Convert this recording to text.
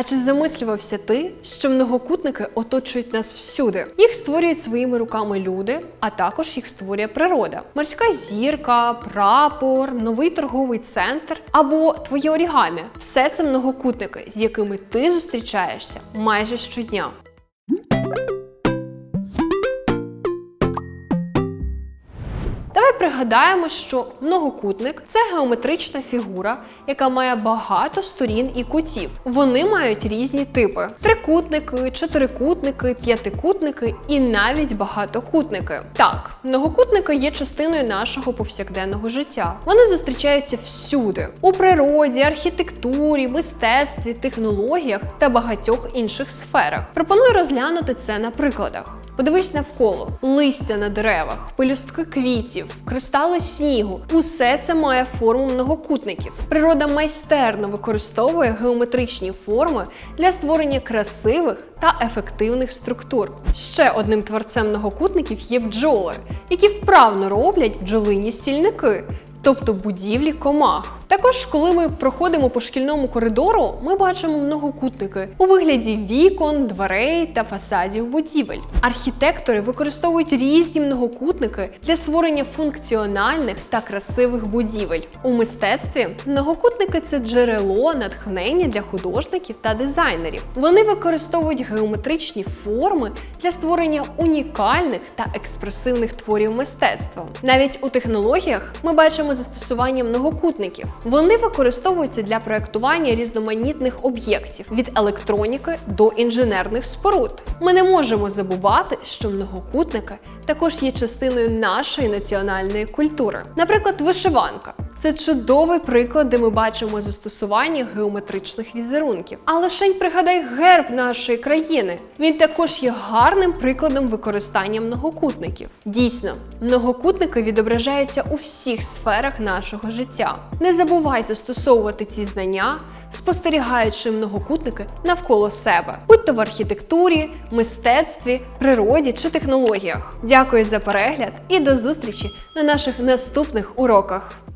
А чи замислювався ти, що многокутники оточують нас всюди? Їх створюють своїми руками люди, а також їх створює природа. Морська зірка, прапор, новий торговий центр або твоє орігамі все це многокутники, з якими ти зустрічаєшся майже щодня. Пригадаємо, що многокутник це геометрична фігура, яка має багато сторін і кутів. Вони мають різні типи: трикутники, чотирикутники, п'ятикутники і навіть багатокутники. Так, многокутники є частиною нашого повсякденного життя. Вони зустрічаються всюди: у природі, архітектурі, мистецтві, технологіях та багатьох інших сферах. Пропоную розглянути це на прикладах. Подивись навколо листя на деревах, пелюстки квітів, кристали снігу. Усе це має форму многокутників. Природа майстерно використовує геометричні форми для створення красивих та ефективних структур. Ще одним творцем многокутників є бджоли, які вправно роблять бджолині стільники. Тобто будівлі комах. Також, коли ми проходимо по шкільному коридору, ми бачимо многокутники у вигляді вікон, дверей та фасадів будівель. Архітектори використовують різні многокутники для створення функціональних та красивих будівель. У мистецтві многокутники це джерело натхнення для художників та дизайнерів. Вони використовують геометричні форми для створення унікальних та експресивних творів мистецтва. Навіть у технологіях ми бачимо застосування многокутників. Вони використовуються для проектування різноманітних об'єктів від електроніки до інженерних споруд. Ми не можемо забувати, що многокутники також є частиною нашої національної культури. Наприклад, вишиванка. Це чудовий приклад, де ми бачимо застосування геометричних візерунків. А лишень пригадай герб нашої країни. Він також є гарним прикладом використання многокутників. Дійсно, многокутники відображаються у всіх сферах нашого життя. Не забувай застосовувати ці знання, спостерігаючи многокутники навколо себе, будь то в архітектурі, мистецтві, природі чи технологіях. Дякую за перегляд і до зустрічі на наших наступних уроках.